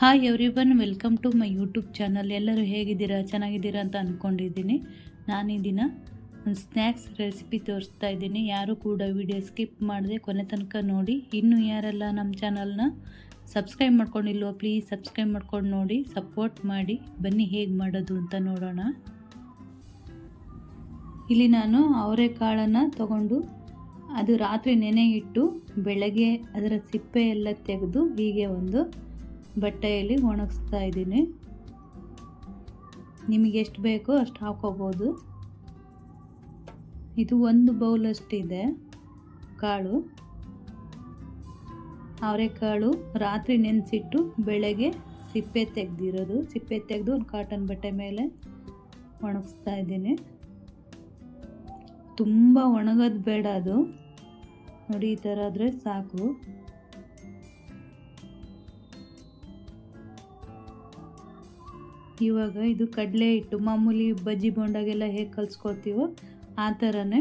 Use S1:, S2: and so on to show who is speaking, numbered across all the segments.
S1: Hi everyone welcome to my YouTube channel ಎಲ್ಲರೂ ಹೇಗಿದ್ದೀರಾ? ಚೆನ್ನಾಗಿದ್ದೀರಾ ಅಂತ ಅಂದ್ಕೊಂಡಿದ್ದೀನಿ ನಾನು ಈ ದಿನ ಒಂದು ಸ್ನ್ಯಾಕ್ಸ್ ರೆಸಿಪಿ ತೋರಿಸ್ತಾ ಇದ್ದೀನಿ. ಯಾರು ಕೂಡ ವಿಡಿಯೋ ಸ್ಕಿಪ್ ಮಾಡಿದೆ ಕೊನೆ ತನಕ ನೋಡಿ. ಇನ್ನೂ ಯಾರೆಲ್ಲ ನಮ್ಮ ಚಾನಲ್ನ ಸಬ್ಸ್ಕ್ರೈಬ್ ಮಾಡ್ಕೊಂಡಿಲ್ವೋ ಪ್ಲೀಸ್ ಸಬ್ಸ್ಕ್ರೈಬ್ ಮಾಡ್ಕೊಂಡು ನೋಡಿ ಸಪೋರ್ಟ್ ಮಾಡಿ. ಬನ್ನಿ, ಹೇಗೆ ಮಾಡೋದು ಅಂತ ನೋಡೋಣ. ಇಲ್ಲಿ ನಾನು ಅವರೆಕಾಳನ್ನು ತಗೊಂಡು ಅದು ರಾತ್ರಿ ನೆನೆ ಇಟ್ಟು ಬೆಳಗ್ಗೆ ಅದರ ಸಿಪ್ಪೆ ಎಲ್ಲ ತೆಗೆದು ಹೀಗೆ ಒಂದು ಬಟ್ಟೆಯಲ್ಲಿ ಒಣಗಿಸ್ತಾ ಇದ್ದೀನಿ. ನಿಮಗೆ ಎಷ್ಟು ಬೇಕೋ ಅಷ್ಟು ಹಾಕೋಬೋದು. ಇದು ಒಂದು ಬೌಲಷ್ಟಿದೆ ಕಾಳು. ಅವರೆಕಾಳು ರಾತ್ರಿ ನೆನೆಸಿಟ್ಟು ಬೆಳಗ್ಗೆ ಸಿಪ್ಪೆ ತೆಗೆದಿರೋದು. ಸಿಪ್ಪೆ ತೆಗೆದು ಒಂದು ಕಾಟನ್ ಬಟ್ಟೆ ಮೇಲೆ ಒಣಗಿಸ್ತಾ ಇದ್ದೀನಿ. ತುಂಬ ಒಣಗೋದು ಬೇಡ ಅದು. ನೋಡಿ ಈ ಥರ ಆದರೆ ಸಾಕು. ಇವಾಗ ಇದು ಕಡಲೆ ಹಿಟ್ಟು, ಮಾಮೂಲಿ ಬಜ್ಜಿ ಬೋಂಡಾಗೆಲ್ಲ ಹೇಗೆ ಕಲಿಸ್ಕೊಳ್ತೀವೋ ಆ ಥರನೇ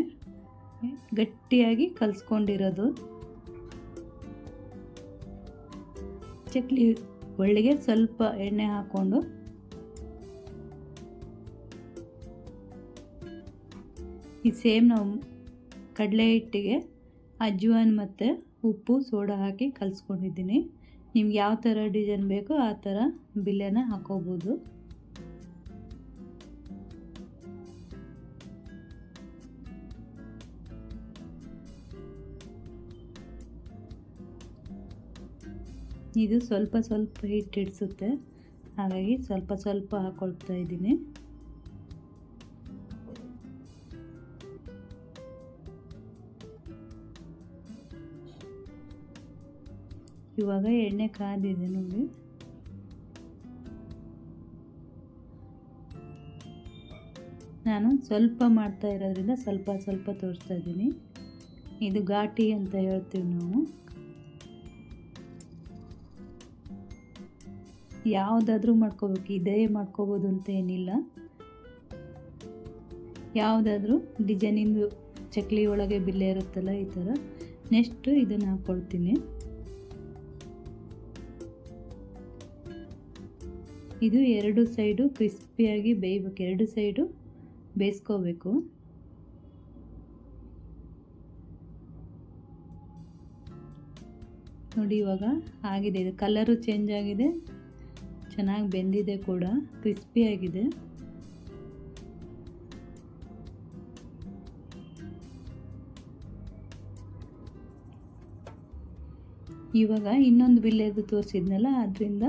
S1: ಗಟ್ಟಿಯಾಗಿ ಕಲಿಸ್ಕೊಂಡಿರೋದು. ಚಕ್ಲಿ ಒಳ್ಳೆಗೆ ಸ್ವಲ್ಪ ಎಣ್ಣೆ ಹಾಕ್ಕೊಂಡು ಈ ಸೇಮ್ ನಾವು ಕಡಲೆ ಹಿಟ್ಟಿಗೆ ಅಜ್ವಾನ್ ಮತ್ತು ಉಪ್ಪು, ಸೋಡಾ ಹಾಕಿ ಕಲಿಸ್ಕೊಂಡಿದ್ದೀನಿ. ನಿಮ್ಗೆ ಯಾವ ಥರ ಡಿಸೈನ್ ಬೇಕೋ ಆ ಥರ ಬಿಲ್ಲೆನ ಹಾಕೋಬೋದು. ಇದು ಸ್ವಲ್ಪ ಸ್ವಲ್ಪ ಹಿಟ್ಟು ಹಿಡಿಸುತ್ತೆ. ಹಾಗಾಗಿ ಸ್ವಲ್ಪ ಸ್ವಲ್ಪ ಹಾಕೊಳ್ತಾ ಇದ್ದೀನಿ. ಇವಾಗ ಎಣ್ಣೆ ಕಾದಿದೆ ನೋಡಿ. ನಾನು ಸ್ವಲ್ಪ ಮಾಡ್ತಾ ಇರೋದ್ರಿಂದ ಸ್ವಲ್ಪ ಸ್ವಲ್ಪ ತೋರಿಸ್ತಾ ಇದ್ದೀನಿ. ಇದು ಘಾಟಿ ಅಂತ ಹೇಳ್ತೀವಿ ನಾವು. ಯಾವುದಾದ್ರೂ ಮಾಡ್ಕೋಬೇಕು, ಇದೇ ಮಾಡ್ಕೋಬೋದು ಅಂತ ಏನಿಲ್ಲ. ಯಾವುದಾದ್ರೂ ಡಿಸೈನಿಂದು ಚಕ್ಲಿ ಒಳಗೆ ಬಿಲ್ಲೆ ಇರುತ್ತಲ್ಲ ಈ ಥರ. ನೆಕ್ಸ್ಟು ಇದನ್ನು ಹಾಕ್ಕೊಳ್ತೀನಿ ಇದು ಎರಡು ಸೈಡು ಕ್ರಿಸ್ಪಿಯಾಗಿ ಬೇಯಬೇಕು, ಎರಡು ಸೈಡು ಬೇಯಿಸ್ಕೋಬೇಕು. ನೋಡಿ ಇವಾಗ ಆಗಿದೆ, ಇದು ಕಲರು ಚೇಂಜ್ ಆಗಿದೆ. ಚೆನ್ನಾಗಿ ಬೆಂದಿದೆ ಕೂಡ ಕ್ರಿಸ್ಪಿಯಾಗಿದೆ ಇವಾಗ ಇನ್ನೊಂದು ಬಿಲ್ಲೆದು ತೋರಿಸಿದ್ನಲ್ಲ, ಅದರಿಂದ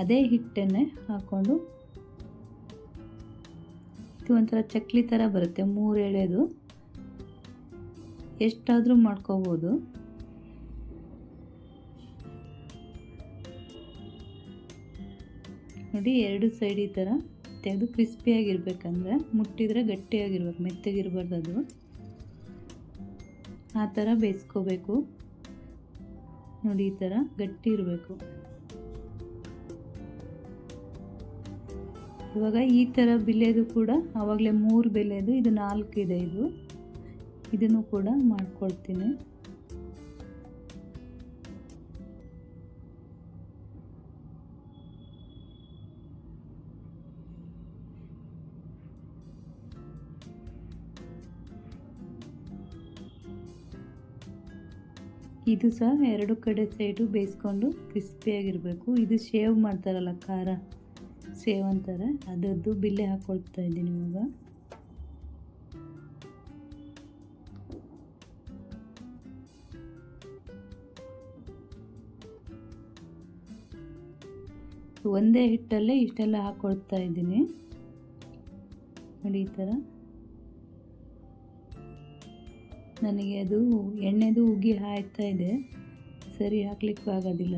S1: ಅದೇ ಹಿಟ್ಟನ್ನೇ ಹಾಕ್ಕೊಂಡು ಇದು ಒಂಥರ ಚಕ್ಲಿ ಥರ ಬರುತ್ತೆ ಮೂರು ಎಳೆದು ಎಷ್ಟಾದರೂ ಮಾಡ್ಕೋಬೋದು. ನೋಡಿ ಎರಡು ಸೈಡ್ ಈ ಥರ ತೆಗೆದು ಕ್ರಿಸ್ಪಿಯಾಗಿರ್ಬೇಕಂದ್ರೆ ಮುಟ್ಟಿದರೆ ಗಟ್ಟಿಯಾಗಿರ್ಬೇಕು, ಮೆತ್ತಗಿರ್ಬಾರ್ದು ಅದು. ಆ ಥರ ಬೇಯಿಸ್ಕೋಬೇಕು. ನೋಡಿ ಈ ಥರ ಗಟ್ಟಿ ಇರಬೇಕು. ಇವಾಗ ಈ ಥರ ಬಿಲೆದು ಕೂಡ ಆವಾಗಲೇ ಮೂರು ಬೆಲೆದು ಇದು ನಾಲ್ಕು ಇದೆ ಇದು. ಇದನ್ನು ಕೂಡ ಮಾಡ್ಕೊಳ್ತೀನಿ. ಇದು ಸಹ ಎರಡು ಕಡೆ ಸೈಡು ಬೇಯಿಸ್ಕೊಂಡು ಕ್ರಿಸ್ಪಿಯಾಗಿರಬೇಕು. ಇದು ಶೇವ್ ಮಾಡ್ತಾರಲ್ಲ ಖಾರ ಸೇವ್ ಅಂತಾರೆ. ಅದರದ್ದು ಬಿಲ್ಲೆ ಹಾಕ್ಕೊಳ್ತಾ ಇದ್ದೀನಿ ಇವಾಗ. ಒಂದೇ ಹಿಟ್ಟಲ್ಲೇ ಇಷ್ಟೆಲ್ಲ ಹಾಕ್ಕೊಳ್ತಾ ಇದ್ದೀನಿ. ನೋಡಿ ಈ ಥರ. ನನಗೆ ಅದು ಎಣ್ಣೆದು ಉಗಿ ಹಾಯ್ತಾ ಇದೆ. ಸರಿ, ಹಾಕ್ಲಿಕ್ಕೂ ಆಗೋದಿಲ್ಲ.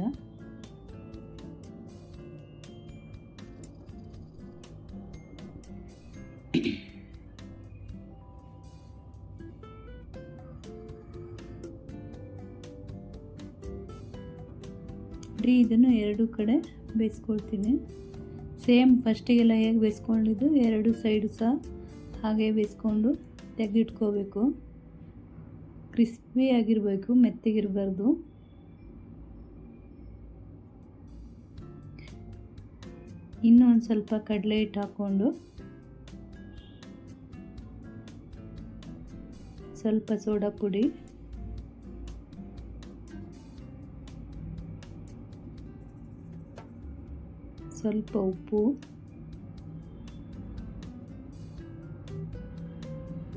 S1: ರೀ, ಇದನ್ನು ಎರಡು ಕಡೆ ಬೇಯಿಸ್ಕೊಳ್ತೀನಿ. ಸೇಮ್ ಫಸ್ಟಿಗೆಲ್ಲ ಹೇಗೆ ಬೇಯಿಸ್ಕೊಂಡಿದ್ದು, ಎರಡು ಸೈಡು ಸಹ ಹಾಗೆ ಬೇಯಿಸ್ಕೊಂಡು ತೆಗೆದಿಟ್ಕೋಬೇಕು. ಕ್ರಿಸ್ಪಿ ಆಗಿರಬೇಕು, ಮೆತ್ತಗಿರಬಾರ್ದು. ಇನ್ನೂ ಒಂದು ಸ್ವಲ್ಪ ಕಡಲೆ ಹಿಟ್ಟು ಹಾಕ್ಕೊಂಡು, ಸ್ವಲ್ಪ ಸೋಡಾ ಪುಡಿ. ಸ್ವಲ್ಪ ಉಪ್ಪು.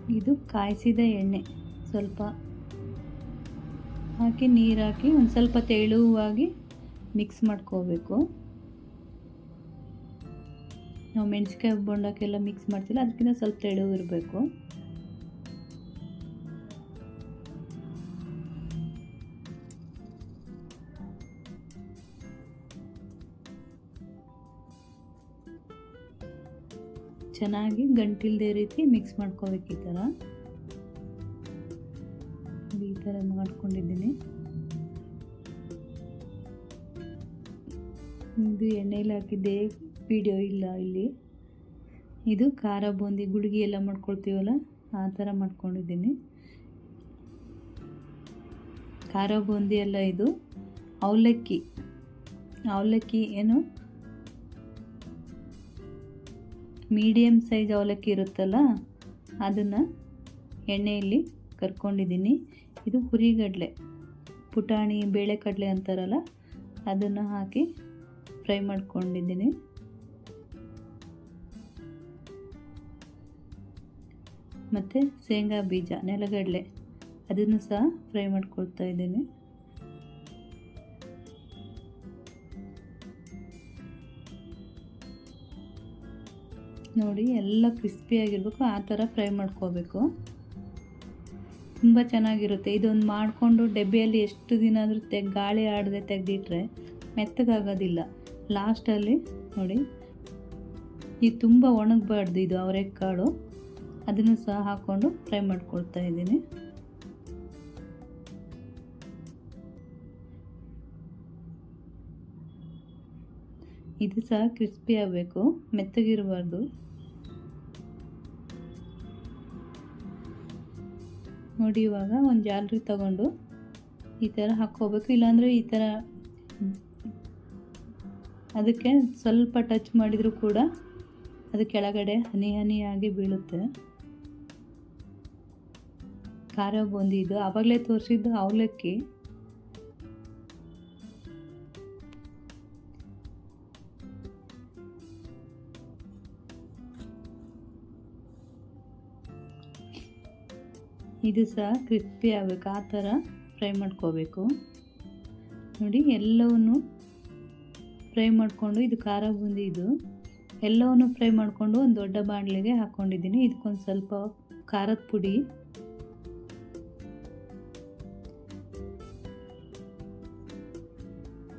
S1: ಇದು ಕಾಯಿಸಿದ ಎಣ್ಣೆ. ಸ್ವಲ್ಪ ಹಾಕಿ ನೀರು ಹಾಕಿ ಒಂದು ಸ್ವಲ್ಪ ತೆಳುವಾಗಿ ಮಿಕ್ಸ್ ಮಾಡ್ಕೋಬೇಕು. ನಾವು ಮೆಣಸಿನ್ಕಾಯಿ ಬೊಂಡಕ್ಕೆಲ್ಲ ಮಿಕ್ಸ್ ಮಾಡ್ತಿಲ್ಲ, ಅದಕ್ಕಿಂತ ಸ್ವಲ್ಪ ತೆಳುವಿರಬೇಕು ಚೆನ್ನಾಗಿ ಗಂಟಿಲ್ದೇ ರೀತಿ ಮಿಕ್ಸ್ ಮಾಡ್ಕೋಬೇಕು ಈ ಥರ ಥರ ಮಾಡ್ಕೊಂಡಿದ್ದೀನಿ. ಇದು ಎಣ್ಣೆಲಿ ಹಾಕಿದ್ದೆ ವಿಡಿಯೋ ಇಲ್ಲ ಇಲ್ಲಿ. ಇದು ಖಾರ ಬೂಂದಿ, ಗುಳಿಗೆ ಎಲ್ಲ ಮಾಡ್ಕೊಳ್ತೀವಲ್ಲ, ಆ ಥರ ಮಾಡ್ಕೊಂಡಿದ್ದೀನಿ. ಖಾರ ಬೂಂದಿ ಎಲ್ಲ ಇದು, ಅವಲಕ್ಕಿ. ಅವಲಕ್ಕಿ ಏನು? ಮೀಡಿಯಮ್ ಸೈಜ್ ಅವಲಕ್ಕಿ ಇರುತ್ತಲ್ಲ, ಅದನ್ನು ಎಣ್ಣೆಯಲ್ಲಿ ಕರ್ಕೊಂಡಿದ್ದೀನಿ. ಇದು ಹುರಿಗಡಲೆ, ಪುಟಾಣಿ, ಬೇಳೆಕಡಲೆ ಅಂತಾರಲ್ಲ, ಅದನ್ನು ಹಾಕಿ ಫ್ರೈ ಮಾಡ್ಕೊಂಡಿದ್ದೀನಿ. ಮತ್ತು ಶೇಂಗಾ ಬೀಜ, ನೆಲಗಡಲೆ, ಅದನ್ನು ಸಹ ಫ್ರೈ ಮಾಡ್ಕೊಳ್ತಾ ಇದ್ದೀನಿ. ನೋಡಿ, ಎಲ್ಲ ಕ್ರಿಸ್ಪಿಯಾಗಿರ್ಬೇಕು ಆ ಥರ ಫ್ರೈ ಮಾಡ್ಕೋಬೇಕು. ತುಂಬ ಚೆನ್ನಾಗಿರುತ್ತೆ. ಇದೊಂದು ಮಾಡಿಕೊಂಡು ಡಬ್ಬಿಯಲ್ಲಿ ಎಷ್ಟು ದಿನ ಆದರೂ ತೆಗ್, ಗಾಳಿ ಆಡದೆ ತೆಗೆದಿಟ್ರೆ ಮೆತ್ತಗಾಗೋದಿಲ್ಲ. ಲಾಸ್ಟಲ್ಲಿ ನೋಡಿ ಇದು ತುಂಬ ಒಣಗಬಾರ್ದು ಇದು ಅವರೆಕಾಳು ಅದನ್ನು ಸಹ ಹಾಕ್ಕೊಂಡು ಫ್ರೈ ಮಾಡ್ಕೊಳ್ತಾ ಇದ್ದೀನಿ. ಇದು ಸಹ ಕ್ರಿಸ್ಪಿ ಆಗಬೇಕು, ಮೆತ್ತಗಿರಬಾರ್ದು. ನೋಡಿ ಇವಾಗ ಒಂದು ಜಾಲರಿ ತಗೊಂಡು ಈ ಥರ ಹಾಕ್ಕೋಬೇಕು. ಇಲ್ಲಾಂದರೆ ಈ ಥರ ಅದಕ್ಕೆ ಸ್ವಲ್ಪ ಟಚ್ ಮಾಡಿದರೂ ಕೂಡ ಅದು ಕೆಳಗಡೆ ಹನಿ ಹನಿಯಾಗಿ ಬೀಳುತ್ತೆ. ಖಾರ ಬೂಂದಿ ಇದು ಆವಾಗಲೇ ತೋರಿಸಿದ್ದು ಅವಲಕ್ಕಿ. ಇದು ಸಹ ಕ್ರಿಸ್ಪಿ ಆಗಬೇಕು ಆ ಥರ ಫ್ರೈ ಮಾಡ್ಕೋಬೇಕು. ನೋಡಿ, ಎಲ್ಲವನ್ನು ಫ್ರೈ ಮಾಡಿಕೊಂಡು, ಇದು ಖಾರ ಬೂಂದಿ ಇದು, ಎಲ್ಲವನ್ನು ಫ್ರೈ ಮಾಡಿಕೊಂಡು ಒಂದು ದೊಡ್ಡ ಬಾಣಲೆಗೆ ಹಾಕ್ಕೊಂಡಿದ್ದೀನಿ ಇದಕ್ಕೊಂದು ಸ್ವಲ್ಪ ಖಾರದ ಪುಡಿ.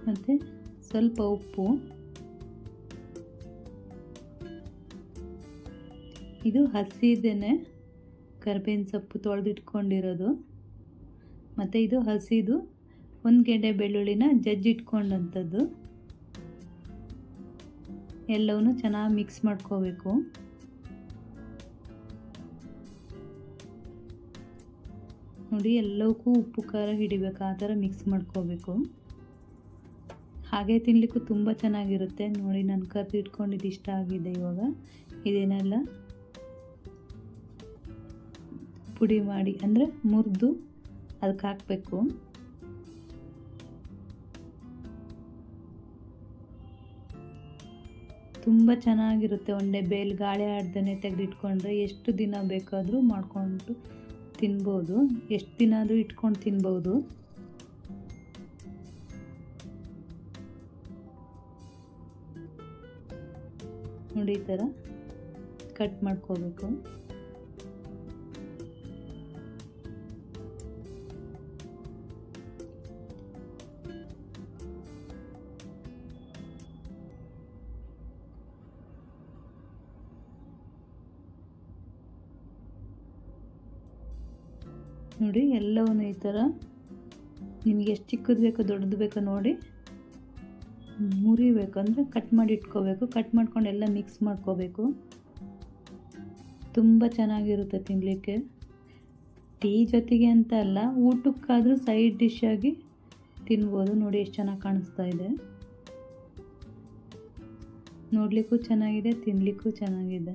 S1: ಮತ್ತು ಸ್ವಲ್ಪ ಉಪ್ಪು. ಇದು ಹಸಿದೇನೆ ಕರ್ಬೇವಿನ ಸೊಪ್ಪು ತೊಳೆದಿಟ್ಕೊಂಡಿರೋದು. ಮತ್ತು ಇದು ಹಸಿದು, ಒಂದು ಗೆಡ್ಡೆ ಬೆಳ್ಳುಳ್ಳಿನ ಜಜ್ಜಿಟ್ಕೊಂಡಂಥದ್ದು. ಎಲ್ಲವನ್ನು ಚೆನ್ನಾಗಿ ಮಿಕ್ಸ್ ಮಾಡ್ಕೋಬೇಕು. ನೋಡಿ ಎಲ್ಲವಕ್ಕೂ ಉಪ್ಪು, ಖಾರ ಹಿಡಿಬೇಕು, ಆ ಥರ ಮಿಕ್ಸ್ ಮಾಡ್ಕೋಬೇಕು. ಹಾಗೆ ತಿನ್ನಲಿಕ್ಕೂ ತುಂಬ ಚೆನ್ನಾಗಿರುತ್ತೆ. ನೋಡಿ, ನಾನು ಕರ್ದು ಇಟ್ಕೊಂಡಿದ್ದು ಇಷ್ಟ ಆಗಿದೆ ಇವಾಗ. ಇದೇನೆಲ್ಲ? ಪುಡಿ ಮಾಡಿ ಅಂದರೆ ಮುರಿದು ಅದಕ್ಕೆ ಹಾಕಬೇಕು. ತುಂಬ ಚೆನ್ನಾಗಿರುತ್ತೆ ಒಂದೇ ಬೇಲ್ ಗಾಳಿ ಆಡ್ದೇ ತೆಗೆದಿಟ್ಕೊಂಡ್ರೆ ಎಷ್ಟು ದಿನ ಬೇಕಾದರೂ ಮಾಡಿಕೊಂಡು ತಿನ್ಬೋದು. ಎಷ್ಟು ದಿನ ಆದರೂ ಇಟ್ಕೊಂಡು ತಿನ್ಬೋದು. ನೋಡಿ ಈ ಥರ ಕಟ್ ಮಾಡ್ಕೋಬೇಕು. ನೋಡಿ, ಎಲ್ಲವನ್ನು ಈ ಥರ ನಿಮಗೆ ಎಷ್ಟು ಚಿಕ್ಕದು ಬೇಕೋ ದೊಡ್ಡದು ಬೇಕೋ ನೋಡಿ ಮುರಿಬೇಕು. ಅಂದರೆ ಕಟ್ ಮಾಡಿ ಇಟ್ಕೋಬೇಕು. ಕಟ್ ಮಾಡ್ಕೊಂಡು ಎಲ್ಲ ಮಿಕ್ಸ್ ಮಾಡ್ಕೋಬೇಕು. ತುಂಬ ಚೆನ್ನಾಗಿರುತ್ತೆ ತಿನ್ನಲಿಕ್ಕೆ ಟೀ ಜೊತೆಗೆ ಅಂತ ಅಲ್ಲ, ಊಟಕ್ಕಾದರೂ ಸೈಡ್ ಡಿಶ್ ಆಗಿ ತಿನ್ಬೋದು. ನೋಡಿ, ಎಷ್ಟು ಚೆನ್ನಾಗಿ ಕಾಣಿಸ್ತಾ ಇದೆ. ನೋಡಲಿಕ್ಕೂ ಚೆನ್ನಾಗಿದೆ ತಿನ್ನಲಿಕ್ಕೂ ಚೆನ್ನಾಗಿದೆ.